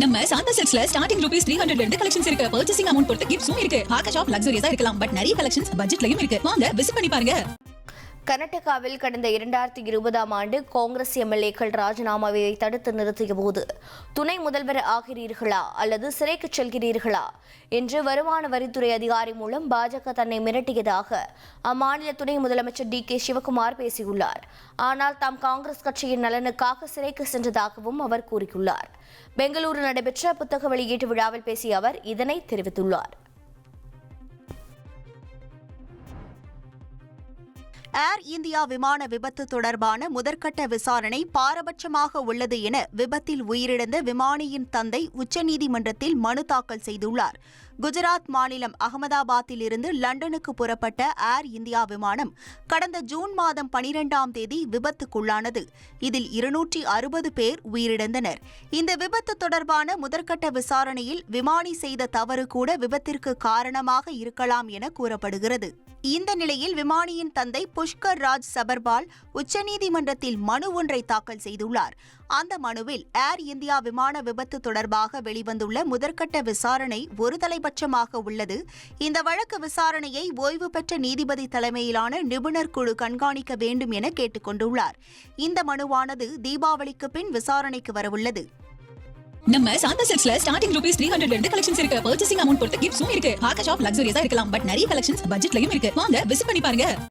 நம்ம சாந்தா செட்ஸ்ல starting rupees three ஹண்ட்ரட்ல இருந்து கலெக்ஷன்ஸ் இருக்கு. பர்ச்சேசிங் அமௌண்ட் பொறுத்து கிஃப்ட்ஸும் இருக்கு. பாக்க ஷாப் லக்ஸரியா இருக்கலாம். பட் நிறைய கலெக்ஷன்ஸ் பட்ஜெட்லயும் இருக்கு. வாங்க விசிட் பண்ணி பாருங்க. கர்நாடகாவில் கடந்த இரண்டாயிரத்தி இருபதாம் ஆண்டு காங்கிரஸ் எம்எல்ஏக்கள் ராஜினாமாவை தடுத்து நிறுத்திய போது துணை முதல்வர் ஆகிறீர்களா அல்லது சிறைக்கு செல்கிறீர்களா என்று வருமான வரித்துறை அதிகாரி மூலம் பாஜக தன்னை மிரட்டியதாக அம்மாநில துணை முதலமைச்சர் டி கே சிவகுமார் பேசியுள்ளார். ஆனால் தாம் காங்கிரஸ் கட்சியின் நலனுக்காக சிறைக்கு சென்றதாகவும் அவர் கூறியுள்ளார். பெங்களூரு நடைபெற்ற புத்தக வெளியீட்டு விழாவில் பேசிய அவர் இதனை தெரிவித்துள்ளார். ஏர் இந்தியா விமான விபத்து தொடர்பான முதற்கட்ட விசாரணை பாரபட்சமாக உள்ளது என விபத்தில் உயிரிழந்த விமானியின் தந்தை உச்சநீதிமன்றத்தில் மனு தாக்கல் செய்துள்ளார். குஜராத் மாநிலம் அகமதாபாத்தில் இருந்து லண்டனுக்கு புறப்பட்ட ஏர் இந்தியா விமானம் கடந்த ஜூன் மாதம் பனிரெண்டாம் தேதி விபத்துக்குள்ளானது. இதில் இருநூற்றி அறுபது பேர் உயிரிழந்தனர். இந்த விபத்து தொடர்பான முதற்கட்ட விசாரணையில் விமானி செய்த தவறு கூட விபத்திற்கு காரணமாக இருக்கலாம் என கூறப்படுகிறது. இந்த நிலையில் விமானியின் தந்தை புஷ்கர் ராஜ் சபர்பால் உச்சநீதிமன்றத்தில் மனு ஒன்றை தாக்கல் செய்துள்ளார். அந்த மனுவில் ஏர் இந்தியா விமான விபத்து தொடர்பாக வெளிவந்துள்ள முதற்கட்ட விசாரணை அதிகபட்சமாக உள்ளது. இந்த வழக்கு விசாரணையை ஓய்வு பெற்ற நீதிபதி தலைமையிலான நிபுணர் குழு கண்காணிக்க வேண்டும் என கேட்டுக் கொண்டுள்ளார். இந்த மனுவானது தீபாவளிக்கு பின் விசாரணைக்கு வரவுள்ளது. நம்ம சாந்தா சில்க்ஸ்ல ஸ்டார்டிங் ரூபீஸ் த்ரீ ஹண்ட்ரட்ல இருந்து கலெக்ஷன்ஸ் இருக்கு. பர்ச்சேசிங் அமௌண்ட் பொறுத்து கிஃப்ட்ஸும் இருக்கு. பார்க்க ஷாப் லக்ஸரியா இருக்கலாம். பட் நிறைய கலெக்ஷன்ஸ் பட்ஜெட்லயும் இருக்கு. வாங்க விசிட் பண்ணி பாருங்க.